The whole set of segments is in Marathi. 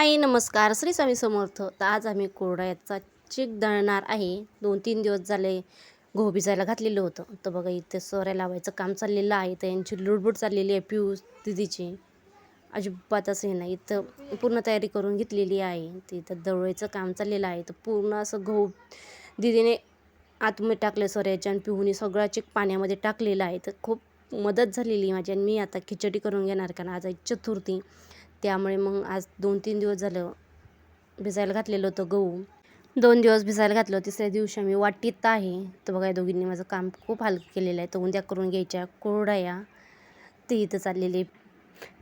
हाय नमस्कार. श्री स्वामी समर्थ. तर आज आम्ही कोरड्याचा चिक दळणार आहे. दोन तीन दिवस झाले गहू भिजायला घातलेलं होतं. तर बघा इथे सोऱ्या लावायचं काम चाललेलं आहे. तर यांची लुडबुड चाललेली आहे पिऊस दिदीची. अजिबातच हे नाही. इथं पूर्ण तयारी करून घेतलेली आहे. तिथं दळवायचं काम चाललेलं आहे. तर पूर्ण असं गहू दिदीने आतमध्ये टाकले सोऱ्याच्या आणि पिहूने सगळा चिक पाण्यामध्ये टाकलेला आहे. तर खूप मदत झालेली माझी आणि मी आता खिचडी करून घेणार कारण आज आहे चतुर्थी. त्यामुळे मग आज दोन तीन दिवस झालं भिजायला घातलेलं होतं गहू. दोन दिवस भिजायला घातलं तिसऱ्या दिवशी आम्ही वाटीत आहे. तर बघा या दोघींनी माझं काम खूप हलकं केलेलं आहे. तर उद्या करून घ्यायच्या कोरड्या ते इथं चाललेले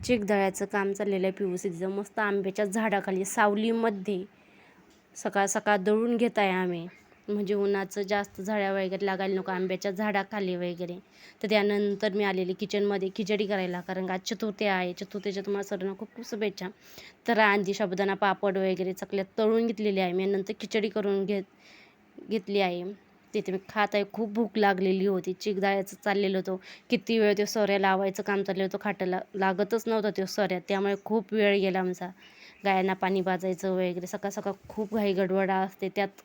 चिकदळ्याचं काम चाललेलं आहे. पिऊस तिचं मस्त आंब्याच्या झाडाखाली सावलीमध्ये सकाळ सकाळ दळून घेत आहे आम्ही. म्हणजे उन्हाचं जास्त झाड्या वगैरे लागायला नको आंब्याच्या झाडाखाली वगैरे. तर त्यानंतर मी आलेली किचनमध्ये खिचडी करायला कारण का आज चतुर्थी आहे चतुर्थीच्या तुम्हाला सर्वांना खूप खूप शुभेच्छा. तर आधी साबुदाणा पापड वगैरे चकल्यात तळून घेतलेली आहे. मी नंतर खिचडी करून घेत घेतली आहे. तिथे मी खात आहे खूप भूक लागलेली होती. चिकदाळ्याचं चाललेलं होतं. किती वेळ तो सोऱ्या लावायचं काम चाललं होतं खाटाला लागतच नव्हतं ते सोऱ्या. त्यामुळे खूप वेळ गेला आमचा. गायांना पाणी भाजायचं वगैरे सकाळ सकाळ खूप घाई गडबडा असते. त्यात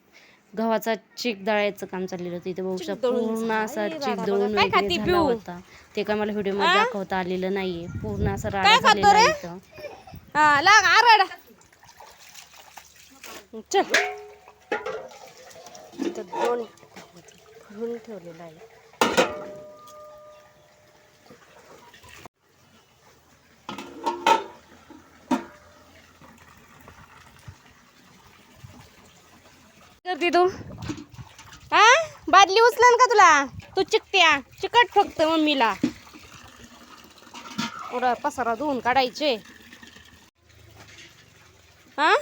गव्हाचा चिक दळायचं काम चाललेलं होतं. इथे बघू पूर्ण असा चिक दळून वगैरे झाला होता. ते काय मला व्हिडिओमध्ये दाखवता आलेलं नाहीये. पूर्ण असं राडा झालेला इथं. चल. दोन भरून ठेवलेलं आहे. करते तू? हा? बादली उचलन का तुला? तू चिकट्या चिकट फक्त मम्मीला. पुरा पसारा धुवून काढायचे. हा?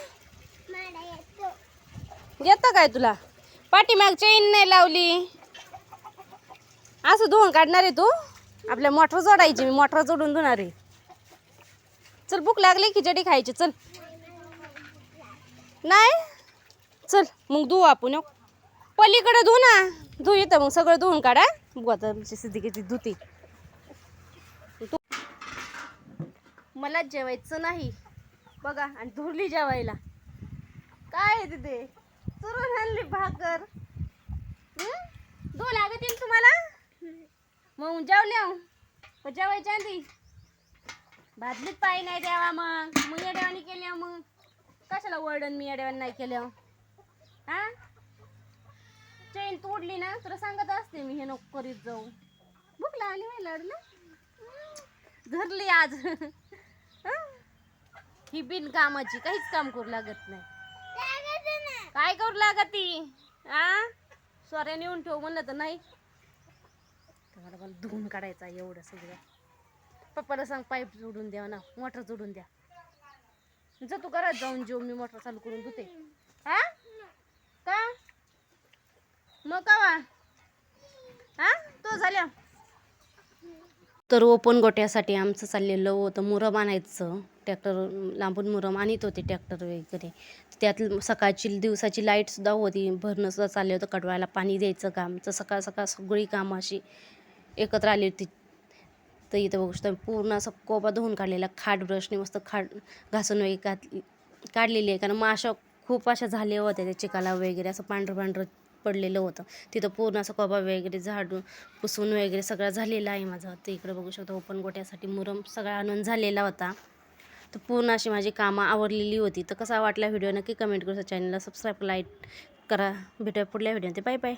येतं काय तुला? पाठीमाग चेन नाही लावली. असं धुवून काढणार आहे तू? आपल्या मोटर जोडायची मी मोटर जोडून धुणार आहे. चल भूक लागली खिचडी खायची चल. नाही? चल मग धुवू आपण हो. पलीकडे धुऊ ना. धुऊ येतं मग सगळं धुवून काढा. बघू आता आमची सिद्धी किती धुती. मला जेवायचं नाही. बघा आणि धुरली जेवायला. काय आहे तिथे? चुरून आणली भाकर. हं? धुवू लागतील तुम्हाला? मग जेवल्या मग जेवायच्या आधी. भाजलीत पाय नाही द्यावा मग. मग येड्यावानी केल्या मग. कशाला वर्डन मी येड्यावानी नाही केल्या हा? चैन तोडली ना तुला सांगत असते मी हे नको करीत जाऊ. भूक लागली माहिती लढलं धरली आज. ही? बिन कामाची काहीच काम करू लागत नाही. काय करू लागत? ती आ? सोऱ्या नेऊन ठेव म्हणलं तर नाही. मला धुवून काढायचा एवढं सगळं. पप्पाला सांग पाईप जोडून द्या ना मोटर जोडून द्या. जा तू घरात जाऊन जेव मी मोटर चालू करून धुते. हा? का? मग कवा? हा? तो झाल्या तर ओपन गोट्यासाठी आमचं चाललेलं होतं मुरम आणायचं. ट्रॅक्टर लांबून मुरम आणत होते ट्रॅक्टर वगैरे. त्यात सकाळची दिवसाची लाईटसुद्धा होती. भरणंसुद्धा चाललं होतं. कडवायला पाणी द्यायचं काम. तर सकाळ सकाळ सगळी कामं अशी एकत्र आली होती. तर इथं बघू शकता पूर्ण असं कोबा धुवून काढलेला. खाट ब्रशने मस्त खाट घासून वगैरे काढ काढलेली आहे. कारण माशा खूप अशा झाल्या होत्या त्या चिकाला वगैरे असं पांढरं पांढरं पडलेलं होतं. तिथं पूर्ण असं कोबा वगैरे झाडून पुसून वगैरे सगळं झालेलं आहे माझं. ते इकडं बघू शकता ओपन गोट्यासाठी मुरम सगळा आणून झालेला होता. तर पूर्ण अशी माझी कामं आवडलेली होती. तर कसा वाटला व्हिडिओ नक्की कमेंट करू चॅनलला सबस्क्राईब लाईक करा. भेटूया पुढल्या व्हिडिओ बाय बाय